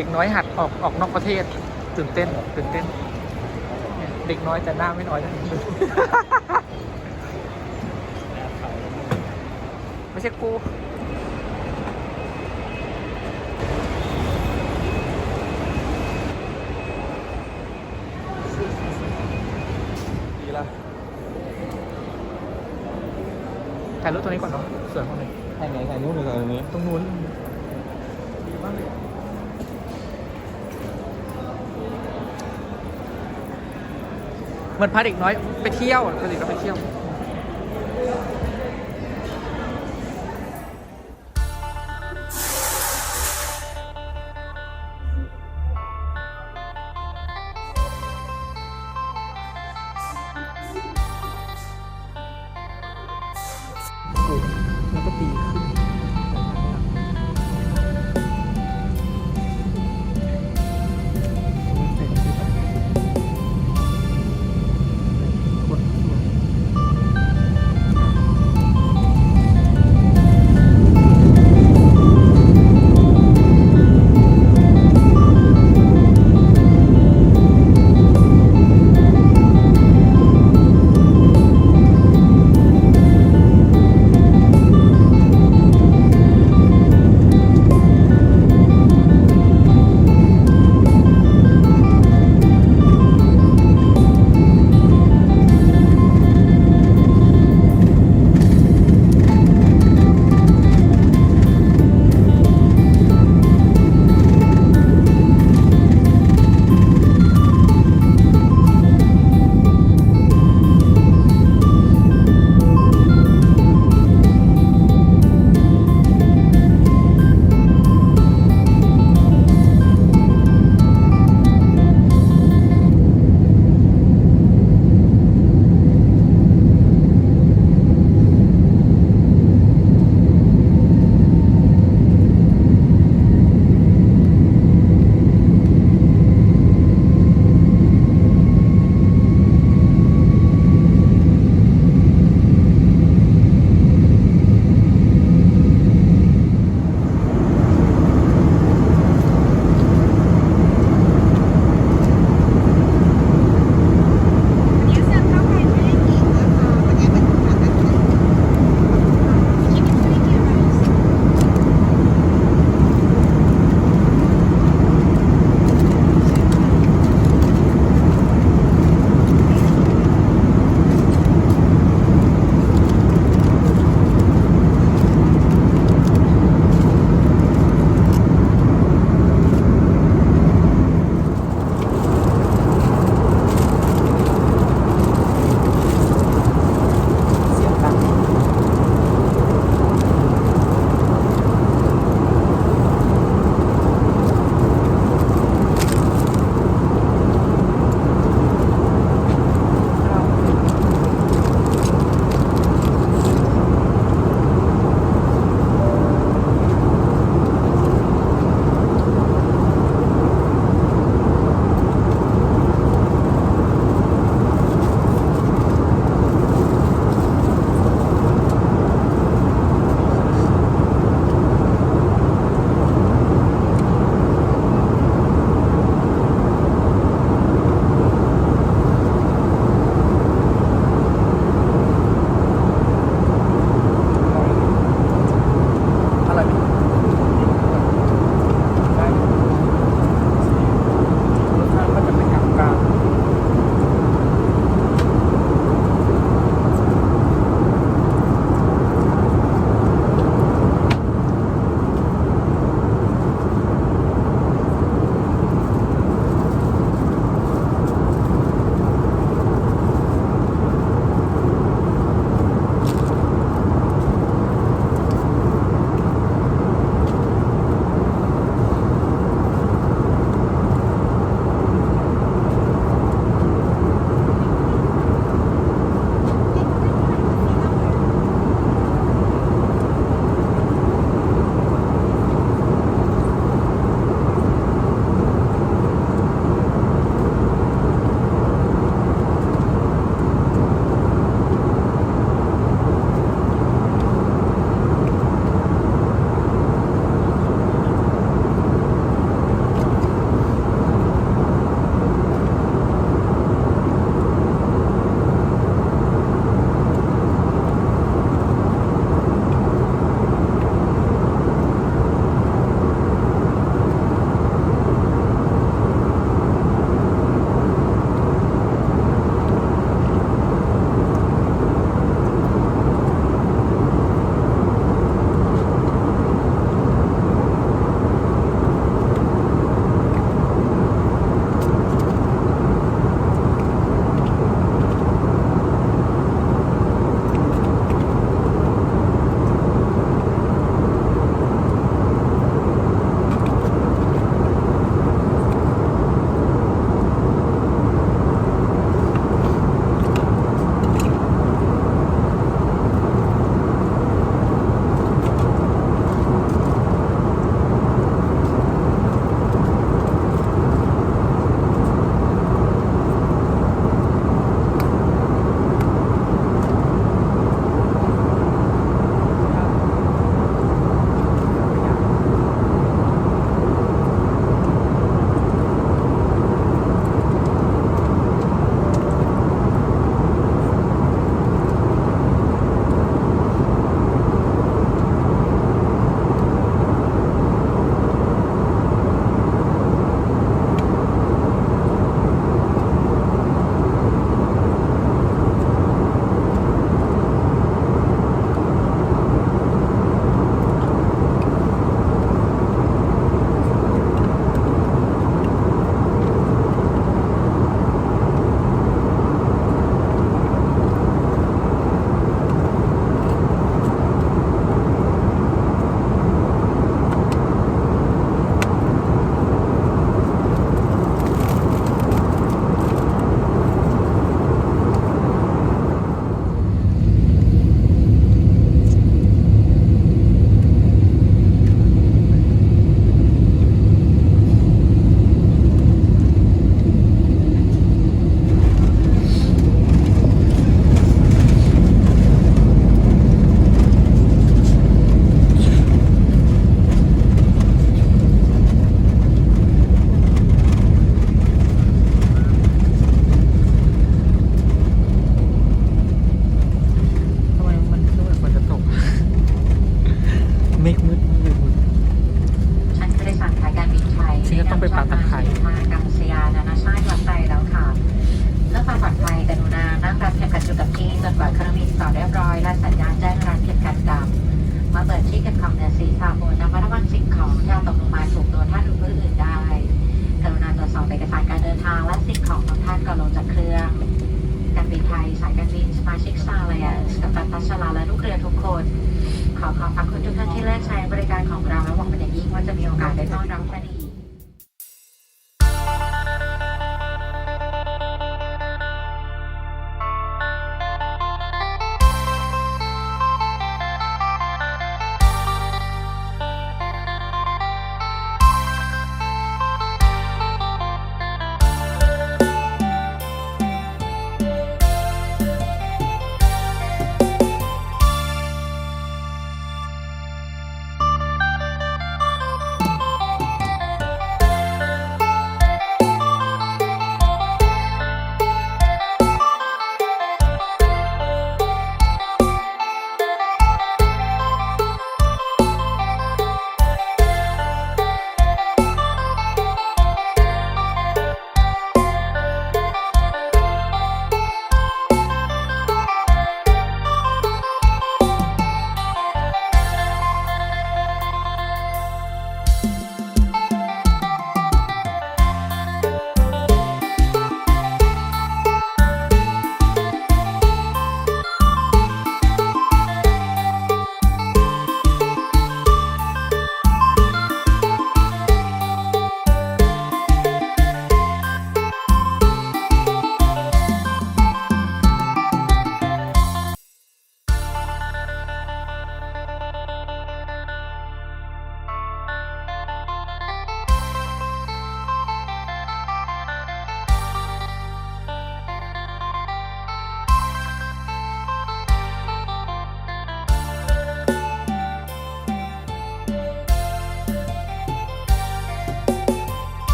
ด็กน้อยหัดออกออกนอกประเทศ ตื่นเต้นตื่นเต้น เด็กน้อยแต่หน้าไม่น้อยนะไม่ใช่กูดีละถ่ายรูปตัวนี้ก่อนเนาะสวยมากเลยถ่ายไหนถ่ายนู้นหรือถ่ายตรงนี้ตรงนู้นดีมากเลย เหมือนพาเด็กน้อยไปเที่ยวพาเด็กน้อยไปเที่ยว ขอขอบคุณทุกท่านที่เลือกใช้บริการของเราและหวังเป็นอย่างยิ่งว่าจะมีโอกาสได้ต้อนรับท่านอีก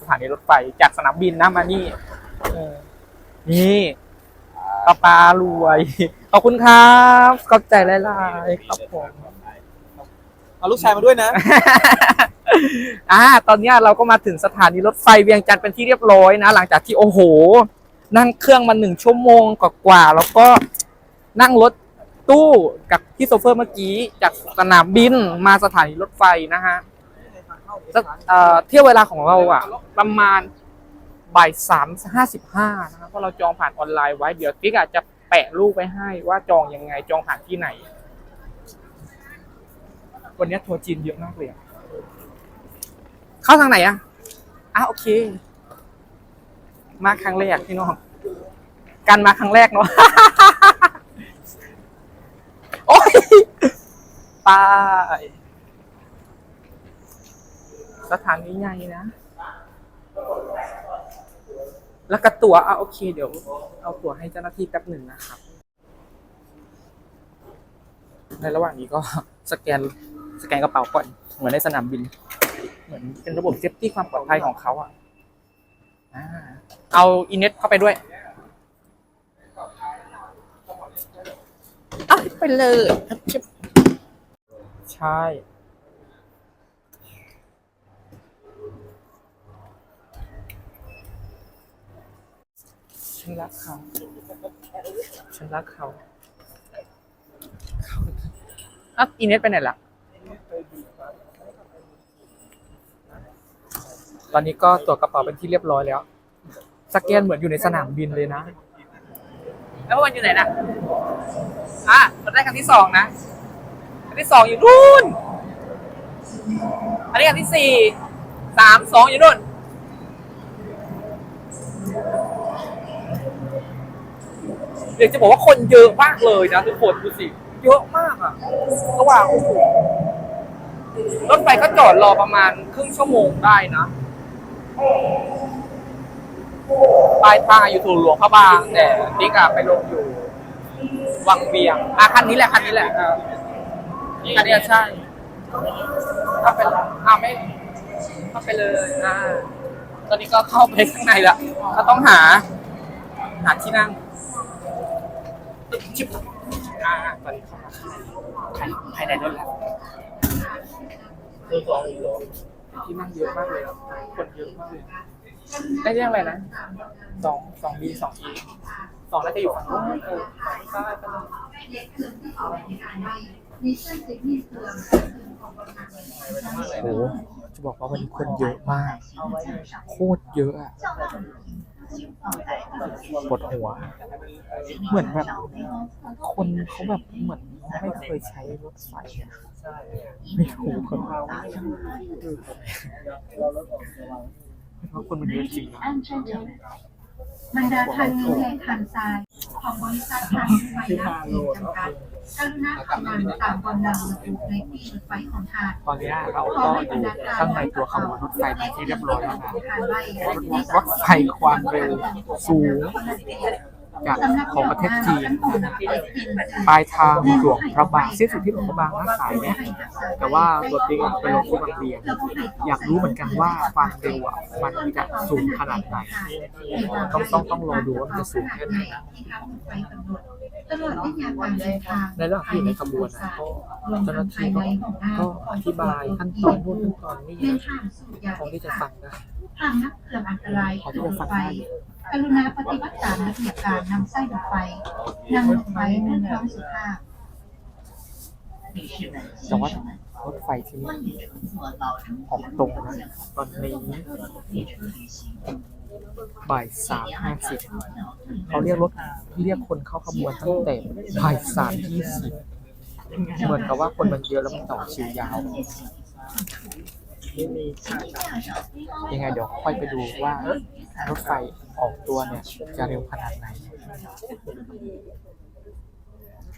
สถานีรถไฟจากสนามบินนะมานี่เออนี่ปลาปลารวย ขอบคุณครับขอบใจหลายๆครับผมเอาลูกชายมาด้วยนะ อ่า ตอนเนี้ยเราก็มาถึงสถานีรถไฟเวียงจันทร์เป็นที่เรียบร้อยนะ หลังจากที่โอ้โห นั่งเครื่องมาหนึ่งชั่วโมงกว่าๆแล้วก็นั่งรถตู้กับพี่โซเฟอร์เมื่อกี้ จากสนามบินมาสถานีรถไฟนะฮะ สักเอ่อเที่ยวเวลาของเราอะประมาณบ่ายสามห้าสิบห้านะครับเพราะเราจองผ่านออนไลน์ไว้เดี๋ยวกิ๊กอาจจะแปะรูปไว้ให้ว่าจองยังไงจองผ่านที่ไหน วันนี้ทัวร์จีนเยอะมากเลยอะเข้าทางไหนอะอ้าวโอเค มาครั้งแรกพี่น้องการมาครั้งแรกเนาะโอ้ย ไป้าย สถานีใหญ่นะ แล้วก็ตั๋วอะโอเค เดี๋ยว เอาตั๋วให้เจ้าหน้าที่แป๊บหนึ่งนะครับ ในระหว่างนี้ก็สแกนสแกนกระเป๋าก่อน เหมือนในสนามบิน เหมือนเป็นระบบเซฟตี้ความปลอดภัยของเขาอะอ่าเอาอินเน็ตเข้าไปด้วยอะไปเลย ใช่ ฉันรักเขา ฉันรักเขาเขาอะอินเน็ตไปไหนล่ะ ตอนนี้ก็ตรวจกระเป๋าเป็นที่เรียบร้อยแล้ว สแกนเหมือนอยู่ในสนามบินเลยนะ แล้ววันอยู่ไหนนะอะเราได้คันที่สองนะคันที่สองอยู่นู่น อันนี้คันที่สี่สามสองอยู่นู่น เดี๋ยวจะบอกว่าคนเยอะมากเลยนะทุกคนดูสิเยอะมากอะระหว่างรถไฟก็จอดรอประมาณครึ่งชั่วโมงได้นะปลายทางอยู่ถูหลวงพระบางแต่นิกอะไปลงอยู่ วังเวียงอะคันนี้แหละคันนี้แหละอะคันนี้ใช่เข้าไปเลยอะไม่เข้าไปเลยอ่าตอนนี้ก็เข้าไปข้างในละก็ต้องหา หาที่นั่ง ชิบอ่าตอนนี้เข้ามาภายภายในรถแล้วที่นั่งเยอะมากเลยคนเยอะมากเลยได้เรื่องอะไรนะสองสองบีสองอีสองน่าจะอยู่ฝั่งนู้นเออใช่ไปเลยโอ้โหจะบอกว่าวันนี้คนเยอะมาก โคตรเยอะอะ ปวดหัว เหมือนแบบคนเขาแบบเหมือนไม่เคยใช้รถไฟอะไม่รู้คนเพราะคนมันเยอะจริงนะบรรดาทางนี้ในทางซ้าย ของบริษัททางรถไฟรับเองจำกัดกรุณาคำนำตามบนดังระบุในที่รถไฟของทางตอนนี้เราก็อยู่ข้างในตัวขบวนรถไฟเป็นที่เรียบร้อยแล้วนะรถไฟความเร็วสูง จากของประเทศจีน ปลายทางหลวงพระบางสิ้นสุดที่หลวงพระบางหน้าสายเนี่ยแต่ว่าตัวติ๊กอะไปลงที่บางเรียน อยากรู้เหมือนกันว่าความเร็วอะมันจะสูงขนาดไหน ต้องต้องต้องรอดูว่ามันจะสูงแค่ไหน ตลอดระยะการเดินทางในระหว่างที่อยู่ในขบวนนะก็เจ้าหน้าที่ก็ก็อธิบายขั้นตอนนู่นขั้นตอนนี่เดินนะทางสู่ยาพร้อมที่จะฟังนะทางนักเกือบอันตรายพร้อมที่จะฟังไฟได้กรุณาปฏิบัติตามระเบียบการนำไส้รถไฟนำรถไฟด้วยความสุภาพแต่ว่ารถไฟที่นี่ออกตรงนะตอนนี้ บ่ายสามห้าสิบเขาเรียกรถเรียกคนเข้าขบวนตั้งแต่บ่ายสามยี่สิบเหมือนกับว่าคนมันเยอะแล้วมันต่อคิวยาวยังไงเดี๋ยวค่อยไปดูว่ารถไฟออกตัวเนี่ย จะเร็วขนาดไหน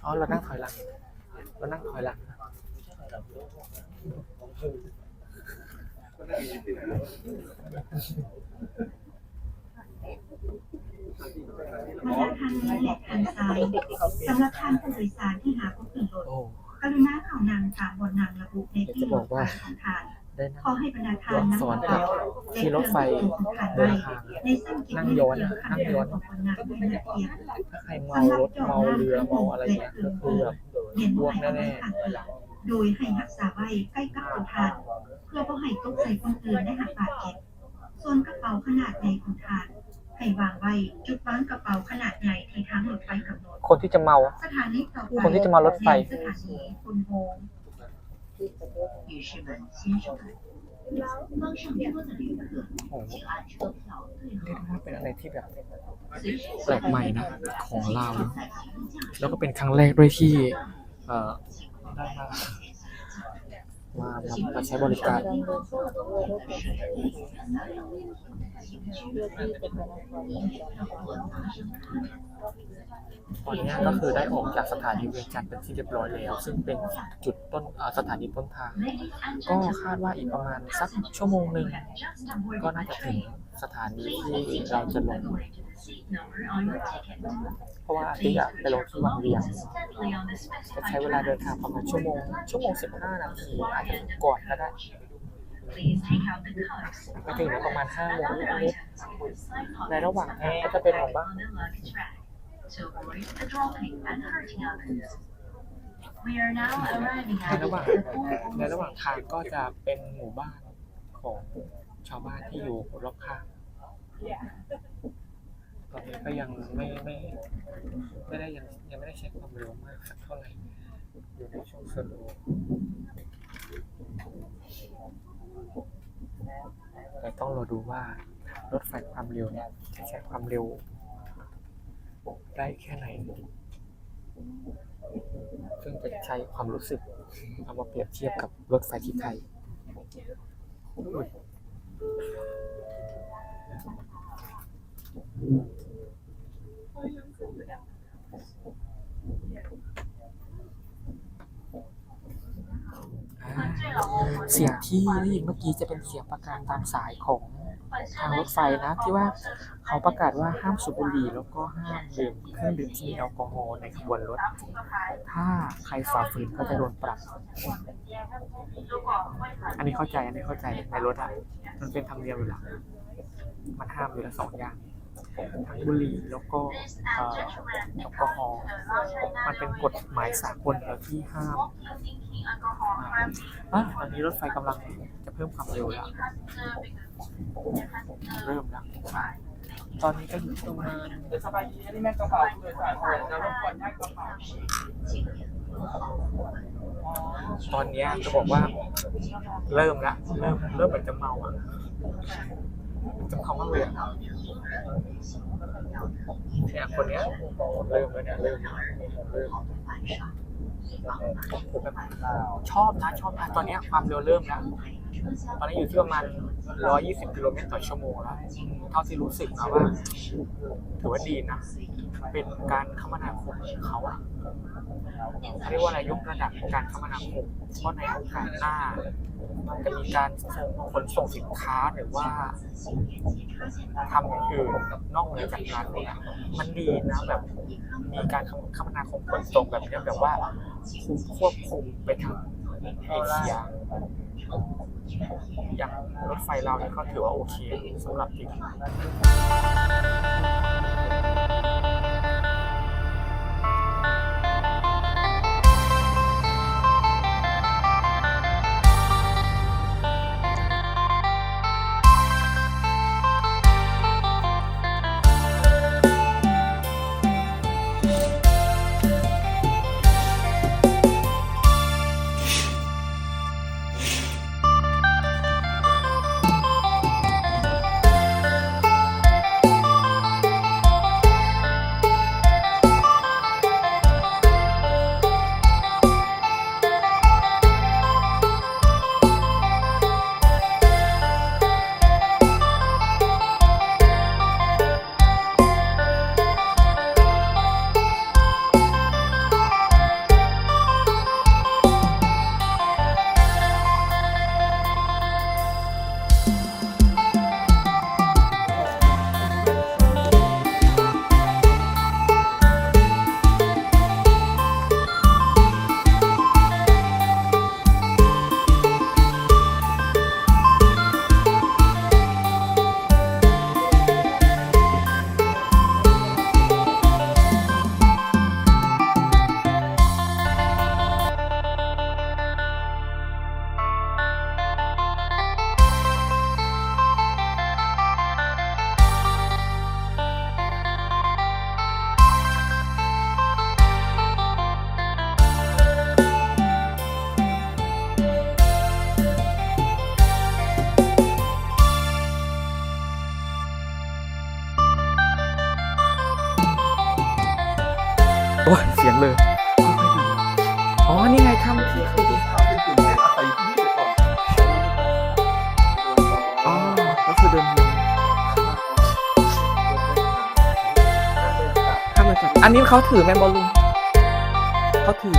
อ๋อเรานั่งถอยหลังเรานั่งถอยหลัง บรรดาทางนี้และทางซ้ายสำหรับท่านผู้โดยสารที่หาผู้ขึ้นรถโอ้กรุณาเข้านางตามบนนางระบุในที่รถไฟของทางได้นั่ของให้บรรดาทานนั่งสวรรค์รถที่รถไฟเดินทางในเส้นกิจนั่งย้อนนั่งย้อนของคนนางด้วยนาเทียนถ้าใครเมารถเมาเรือเมาอะไรเงี้ยก็คือแบบเห็นบวไว้กเอาแน่ไว้ทางเดียวโดยให้รักษาไว้ใกล้กับตัวทาน เพื่อบ่ให้ตกใส่คนอื่นได้หักบาดเจ็บส่วนกระเป๋าขนาดใหญ่ของทาน ให้วางไว้จุดวางกระเป๋าขนาดใหญ่ที่ทางรถไฟกำหนด ๆ คนที่จะเมา สถานีต่อไป คนที่จะมารถไฟ สถานีคุณโฮม女士们、先生们，刚上车的旅客， โอ้โห 请按车票对 เรียก 号 ได้ว่าเป็นอะไรที่แบบ 随时 แปลกใหม่นะ ของเรา 在其他驾 แล้วก็เป็นครั้งแรกด้วยที่ เอ่อ ได้มา มามามาใช้บริการ ตอนนี้ก็คือได้ออกจากสถานีเวียงจันทร์เป็นที่เรียบร้อยแล้ว ซึ่งเป็นจุดต้นสถานีต้นทาง ก็คาดว่าอีกประมาณสักชั่วโมงหนึ่งก็น่าจะถึงสถานีที่เราจะลง เพราะว่าอาทิตย์อะไปลงที่วังเวียงจะใช้เวลาเดินทางประมาณชั่วโมงชั่วโมงสิบห้านาทีอาจจะก่อนก็ได้ ปถึงประมาณห้าโมงในระหว่างทางก็จะเป็นหมู่บ้าน To avoid the dropping and hurting others. We are now arriving ใน at ระหว่างในระหว่างทางก็จะเป็นหมู่บ้านของชาวบ้านที่อยู่รอบข้างตอนนี้ก็ยังไม่ไม่ไม่ได้ยังยังไม่ได้ใช้ความเร็วมากสักเท่าไหร่อยู่ในช่วงสโลว์ แต่ต้องรอดูว่ารถไฟความเร็วเนี่ยจะใช้ความเร็วได้แค่ไหน ซึ่งจะใช้ความรู้สึก เอามาเปรียบเทียบกับรถไฟที่ไทยอุ๊ยอ่า เสียงที่ได้ยินเมื่อกี้จะเป็นเสียงประกาศตามสายของทางรถไฟนะที่ว่าเขาประกาศว่าห้ามสูบบุหรี่แล้วก็ห้ามดื่มเครื่องดื่มที่มีแอลกอฮอล์ในขบวนรถ ถ้าใครฝ่าฝืนก็จะโดนปรับ อันนี้เข้าใจอันนี้เข้าใจในรถอะมันเป็นธรรมเนียมอยู่แล้วมันห้ามอยู่แล้วสองอย่างทั้ง บุหรี่แล้วก็แอลกอฮอล์มันเป็นกฎหมายสากลที่ห้ามอะตอนนี้รถไฟกำลังจะเพิ่มความเร็วแล้ว เริ่มแล้ว ตอนนี้ก็อยู่ประมาณสบายดีอันนี้แม่กระเป๋าโดยสารจะรบกวนแยกกระเป๋าตอนนี้จะบอกว่า เริ่มละ เริ่มเริ่มเหมือนจะเมาอะ จะเมามากเลยอะเนี่ยคนเนี้ยเริ่มแล้วเนี่ยเริ่มเริ่มแบบชอบนะชอบนะตอนเนี้ยความเร็วเริ่มแล้วตอนนี้อยู่ที่ประมาณ 120 กิโลเมตรต่อชั่วโมงแล้ว เท่าที่รู้สึกนะว่าถือว่าดีนะ เป็นการคมนาคมของเขาอะ เรียกว่าอะไรยกระดับการคมนาคมเพราะในโอกาสหน้ามันจะมีการขนส่งสินค้าหรือว่าทำอย่างอื่นนอกเหนือจากนั้นเนี่ยมันดีนะแบบมีการคมนาคมขนส่งแบบนี้แบบว่าควบคุมไปทางเอเชียอย่างรถไฟเราเนี่ยก็ถือว่าโอเคสำหรับจ อันนี้เขาถือแมนบอลลูนเขาถือ